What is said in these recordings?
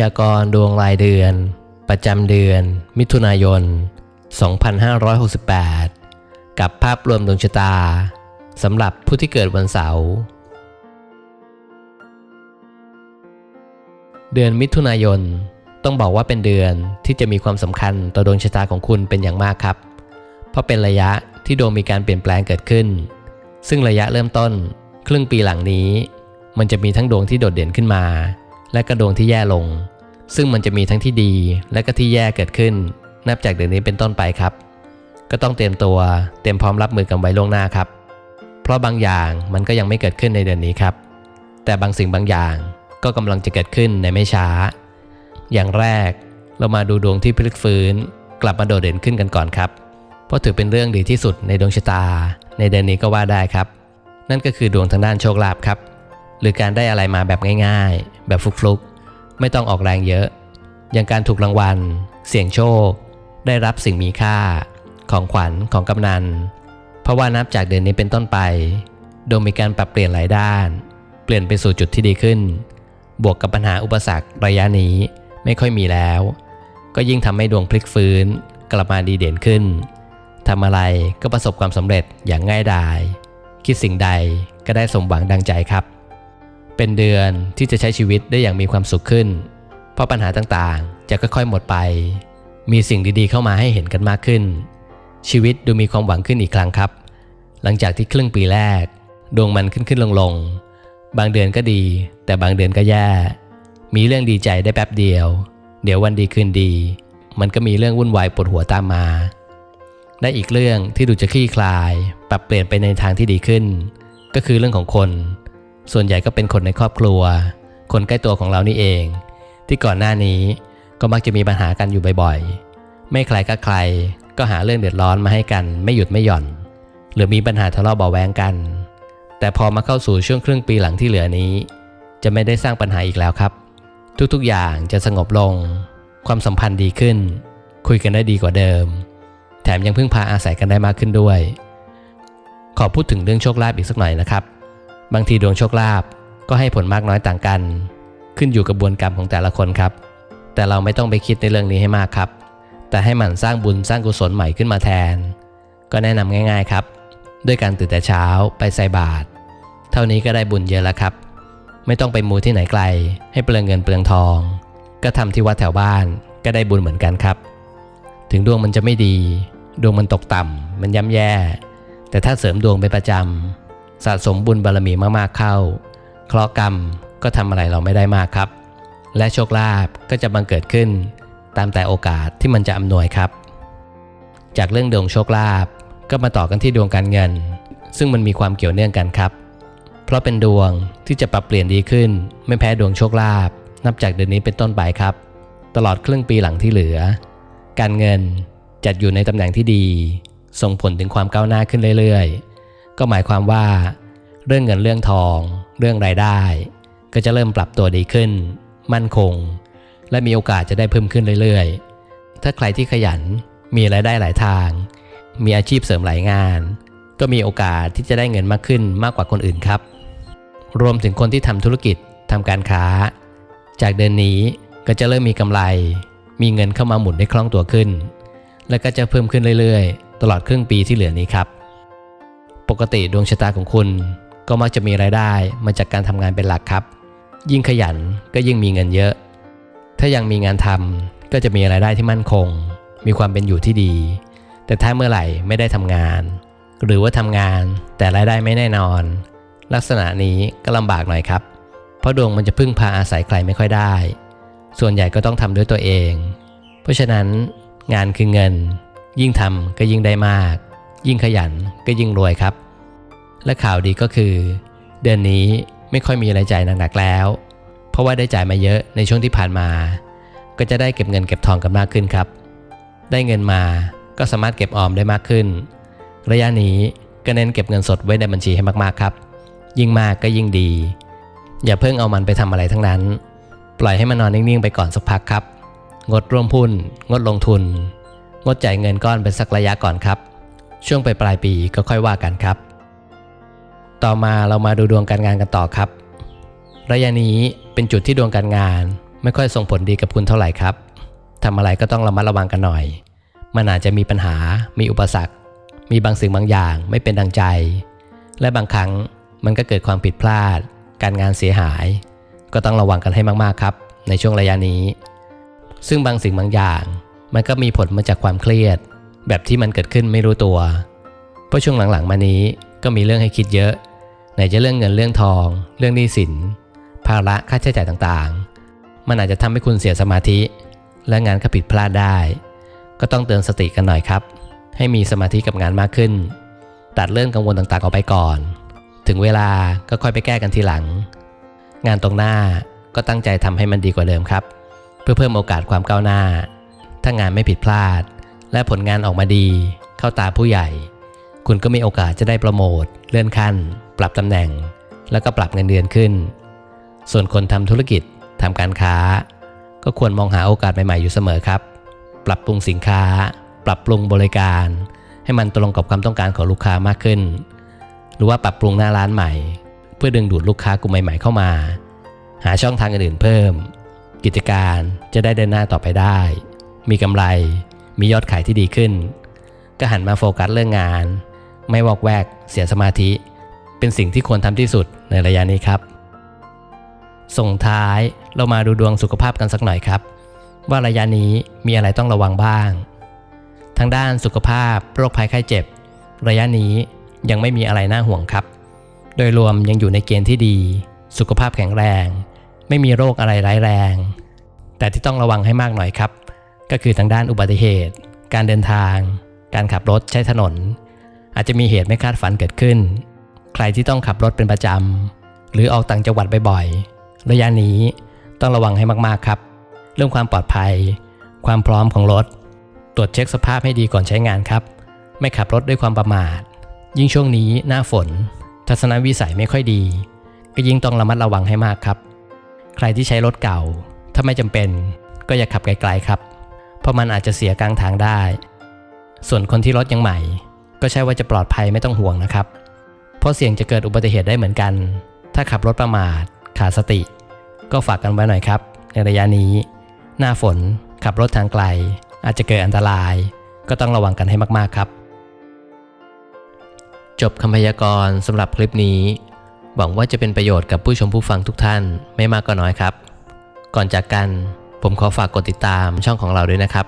ยากรณ์ดวงรายเดือน ประจำเดือน มิถุนายน 2568 กับภาพรวมดวงชะตาสำหรับผู้ที่เกิดวันเสาร์เดือนมิถุนายน ต้องบอกว่าเป็นเดือนที่จะมีความสำคัญต่อดวงชะตาของคุณเป็นอย่างมากครับ เพราะเป็นระยะที่ดวงมีการเปลี่ยนแปลงเกิดขึ้น ซึ่งระยะเริ่มต้น ครึ่งปีหลังนี้ มันจะมีทั้งดวงที่โดดเด่นขึ้นมา และก็ดวงที่แย่ลง ซึ่งมันจะมีทั้งที่ดีและก็ที่แย่เกิดขึ้น นับจากเดือนนี้เป็นต้นไปครับ ก็ต้องเตรียมตัวเตรียมพร้อมรับมือกันไว้ล่วงหน้าครับ เพราะบางอย่างมันก็ยังไม่เกิดขึ้นในเดือนนี้ครับ แต่บางสิ่งบางอย่างก็กำลังจะเกิดขึ้นในไม่ช้า อย่างแรกเรามาดูดวงที่พลิกฟื้น กลับมาโดดเด่นขึ้นกันก่อนครับ เพราะถือเป็นเรื่องดีที่สุดในดวงชะตา ในเดือนนี้ก็ว่าได้ครับ นั่นก็คือดวงทางด้านโชคลาภครับ หรือการได้อะไรมาแบบง่ายๆ แบบฟลุกๆ ไม่ต้องออกแรงเยอะ อย่างการถูกรางวัล เสี่ยงโชค ได้รับสิ่งมีค่า ของขวัญของกำนัน เพราะว่านับจากเดือนนี้เป็นต้นไป โดวงมีการปรับเปลี่ยนหลายด้าน เปลี่ยนไปสู่จุดที่ดีขึ้น บวกกับปัญหาอุปสรรคระยะนี้ไม่ค่อยมีแล้ว ก็ยิ่งทำให้ดวงพลิกฟื้น กลับมาดีเด่นขึ้นทำอะไรก็ประสบความสำเร็จอย่างง่ายดาย คิดสิ่งใดก็ได้สมหวังดังใจครับ เป็นเดือนที่จะใช้ชีวิตได้อย่างมีความสุขขึ้น เพราะปัญหาต่างๆ จะค่อยๆหมดไป มีสิ่งดีๆเข้ามาให้เห็นกันมากขึ้น ชีวิตดูมีความหวังขึ้นอีกครั้งครับ หลังจากที่ครึ่งปีแรก ดวงมันขึ้นขึ้นลงลงบางเดือนก็ดี แต่บางเดือนก็แย่ มีเรื่องดีใจได้แป๊บเดียว เดี๋ยววันดีคืนดี มันก็มีเรื่องวุ่นวายปวดหัวตามมา ได้อีกเรื่องที่ดูจะคลี่คลาย ปรับเปลี่ยนไปในทางที่ดีขึ้น ก็คือเรื่องของคน ส่วนใหญ่ก็เป็นคนในครอบครัว คนใกล้ตัวของเรานี่เอง ที่ก่อนหน้านี้ก็มักจะมีปัญหากันอยู่บ่อยๆ ไม่ใครก็ใคร ก็หาเรื่องเดือดร้อนมาให้กัน ไม่หยุดไม่หย่อน หรือมีปัญหาทะเลาะเบาแวงกัน แต่พอมาเข้าสู่ช่วงครึ่งปีหลังที่เหลือนี้ จะไม่ได้สร้างปัญหาอีกแล้วครับ ทุกๆอย่างจะสงบลง ความสัมพันธ์ดีขึ้น คุยกันได้ดีกว่าเดิม แถมยังพึ่งพาอาศัยกันได้มากขึ้นด้วย ขอพูดถึงเรื่องโชคลาภอีกสักหน่อยนะครับ บางทีดวงโชคลาภก็ให้ผลมากน้อยต่างกัน ขึ้นอยู่กับบวนกรรมของแต่ละคนครับ แต่เราไม่ต้องไปคิดในเรื่องนี้ให้มากครับ แต่ให้หมั่นสร้างบุญสร้างกุศลใหม่ขึ้นมาแทน ก็แนะนำง่าย ๆครับ ด้วยการตื่นแต่เช้าไปใส่บาตรเท่านี้ก็ได้บุญเยอะแล้วครับ ไม่ต้องไปมูที่ไหนไกล ให้เปลืองเงินเปลืองทอง ก็ทำที่วัดแถวบ้านก็ได้บุญเหมือนกันครับ ถึงดวงมันจะไม่ดี ดวงมันตกต่ำมันย่ำแย่ แต่ถ้าเสริมดวงไปประจำ สะสมบุญบารมีมากๆเข้า เคราะกรรมก็ทำอะไรเราไม่ได้มากครับ และโชคลาภก็จะบังเกิดขึ้น ตามแต่โอกาสที่มันจะอำนวยครับ จากเรื่องดวงโชคลาภก็มาต่อกันที่ดวงการเงิน ซึ่งมันมีความเกี่ยวเนื่องกันครับ เพราะเป็นดวงที่จะปรับเปลี่ยนดีขึ้น ไม่แพ้ดวงโชคลาภนับจากเดือนนี้เป็นต้นไปครับ ตลอดครึ่งปีหลังที่เหลือ การเงินจัดอยู่ในตำแหน่งที่ดี ส่งผลถึงความก้าวหน้าขึ้นเรื่อยๆ ก็หมายความว่า เรื่องเงินเรื่องทอง เรื่องรายได้ ก็จะเริ่มปรับตัวดีขึ้น มั่นคง และมีโอกาสจะได้เพิ่มขึ้นเรื่อยๆ ถ้าใครที่ขยันมีรายได้หลายทาง มีอาชีพเสริมหลายงาน ก็มีโอกาสที่จะได้เงินมากขึ้นมากกว่าคนอื่นครับ รวมถึงคนที่ทำธุรกิจทำการค้า จากเดือนนี้ก็จะเริ่มมีกำไร มีเงินเข้ามาหมุนได้คล่องตัวขึ้น และก็จะเพิ่มขึ้นเรื่อยๆ ตลอดครึ่งปีที่เหลือนี้ครับ ปกติดวงชะตาของคุณ ก็มักจะมีรายได้มาจากการทำงานเป็นหลักครับ ยิ่งขยันก็ยิ่งมีเงินเยอะ ถ้ายังมีงานทำก็จะมีรายได้ที่มั่นคง มีความเป็นอยู่ที่ดี แต่ถ้าเมื่อไหร่ไม่ได้ทำงาน หรือว่าทำงานแต่รายได้ไม่แน่นอน ลักษณะนี้ก็ลำบากหน่อยครับ เพราะดวงมันจะพึ่งพาอาศัยใครไม่ค่อยได้ ส่วนใหญ่ก็ต้องทำด้วยตัวเอง เพราะฉะนั้นงานคือเงิน ยิ่งทำก็ยิ่งได้มาก ยิ่งขยันก็ยิ่งรวยครับ และข่าวดีก็คือ เดือนนี้ไม่ค่อยมีรายจ่ายหนักๆแล้ว เพราะว่าได้จ่ายมาเยอะในช่วงที่ผ่านมา ก็จะได้เก็บเงินเก็บทองกันมากขึ้นครับ ได้เงินมาก็สามารถเก็บออมได้มากขึ้น ระยะนี้ก็เน้นเก็บเงินสดไว้ในบัญชีให้มากๆครับ ยิ่งมากก็ยิ่งดี อย่าเพิ่งเอามันไปทำอะไรทั้งนั้น ปล่อยให้มันนอนนิ่งๆไปก่อนสักพักครับ งดร่วมหุ้น งดลงทุน งดจ่ายเงินก้อนเป็นสักระยะก่อนครับ ช่วงไปปลายปีก็ค่อยว่ากันครับ ต่อมาเรามาดูดวงการงานกันต่อครับ ระยะนี้เป็นจุดที่ดวงการงาน ไม่ค่อยส่งผลดีกับคุณเท่าไหร่ครับทำอะไรก็ต้องระมัดระวังกันหน่อย มันอาจจะมีปัญหา มีอุปสรรค มีบางสิ่งบางอย่างไม่เป็นดังใจ และบางครั้งมันก็เกิดความผิดพลาด การงานเสียหาย ก็ต้องระวังกันให้มากๆครับ ในช่วงระยะนี้ ซึ่งบางสิ่งบางอย่าง มันก็มีผลมาจากความเครียด แบบที่มันเกิดขึ้นไม่รู้ตัว เพราะช่วงหลังๆ มานี้ก็มีเรื่องให้คิดเยอะ ไหนจะเรื่องเงินเรื่องทอง เรื่องหนี้สิน ภาระค่าใช้จ่ายต่างๆ มันอาจจะทำให้คุณเสียสมาธิ และงานก็ผิดพลาดได้ ก็ต้องเตือนสติกันหน่อยครับ ให้มีสมาธิกับงานมากขึ้น ตัดเรื่องกังวลต่างๆออกไปก่อน ถึงเวลาก็ค่อยไปแก้กันทีหลัง งานตรงหน้าก็ตั้งใจทำให้มันดีกว่าเดิมครับ เพื่อเพิ่มโอกาสความก้าวหน้า ถ้างานไม่ผิดพลาด และผลงานออกมาดี เข้าตาผู้ใหญ่ คุณก็มีโอกาสจะได้โปรโมทเลื่อนขั้น ปรับตำแหน่ง แล้วก็ปรับเงินเดือนขึ้น ส่วนคนทำธุรกิจทำการค้า ก็ควรมองหาโอกาสใหม่ๆอยู่เสมอครับ ปรับปรุงสินค้า ปรับปรุงบริการ ให้มันตรงกับความต้องการของลูกค้ามากขึ้น หรือว่าปรับปรุงหน้าร้านใหม่ เพื่อดึงดูดลูกค้ากลุ่มใหม่ ๆเข้ามา หาช่องทางอื่นๆเพิ่ม กิจการจะได้เดินหน้าต่อไปได้ มีกำไร มียอดขายที่ดีขึ้น ก็หันมาโฟกัสเรื่องงาน ไม่วอกแวก เสียสมาธิ เป็นสิ่งที่ควรทำที่สุดในระยะนี้ครับ ส่งท้ายเรามาดูดวงสุขภาพกันสักหน่อยครับ ว่าระยะนี้มีอะไรต้องระวังบ้าง ทางด้านสุขภาพโรคภัยไข้เจ็บ ระยะนี้ยังไม่มีอะไรน่าห่วงครับ โดยรวมยังอยู่ในเกณฑ์ที่ดี สุขภาพแข็งแรง ไม่มีโรคอะไรร้ายแรง แต่ที่ต้องระวังให้มากหน่อยครับ ก็คือทางด้านอุบัติเหตุ การเดินทาง การขับรถใช้ถนน อาจจะมีเหตุไม่คาดฝันเกิดขึ้น ใครที่ต้องขับรถเป็นประจำหรือออกต่างจังหวัดบ่อยๆระยะนี้ต้องระวังให้มากๆครับ เรื่องความปลอดภัย ความพร้อมของรถ ตรวจเช็คสภาพให้ดีก่อนใช้งานครับ ไม่ขับรถด้วยความประมาท ยิ่งช่วงนี้หน้าฝน ทัศนวิสัยไม่ค่อยดี ก็ยิ่งต้องระมัดระวังให้มากครับ ใครที่ใช้รถเก่า ถ้าไม่จำเป็นก็อย่าขับไกลๆครับ เพราะมันอาจจะเสียกลางทางได้ ส่วนคนที่รถยังใหม่ ก็ใช่ว่าจะปลอดภัยไม่ต้องห่วงนะครับ เพราะเสี่ยงจะเกิดอุบัติเหตุได้เหมือนกัน ถ้าขับรถประมาท ขาดสติ ก็ฝากกันไว้หน่อยครับ ในระยะนี้ หน้าฝนขับรถทางไกล อาจจะเกิดอันตราย ก็ต้องระวังกันให้มากๆครับ จบคำพยากรณ์สำหรับคลิปนี้ หวังว่าจะเป็นประโยชน์กับผู้ชมผู้ฟังทุกท่านไม่มากก็น้อยครับ ก่อนจากกัน ผมขอฝากกดติดตามช่องของเราด้วยนะครับ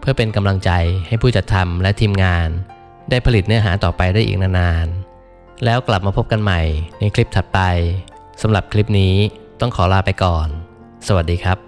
เพื่อเป็นกำลังใจให้ผู้จัดทำและทีมงาน ได้ผลิตเนื้อหาต่อไปได้อีกนานๆ แล้วกลับมาพบกันใหม่ในคลิปถัดไปสำหรับคลิปนี้ต้องขอลาไปก่อน สวัสดีครับ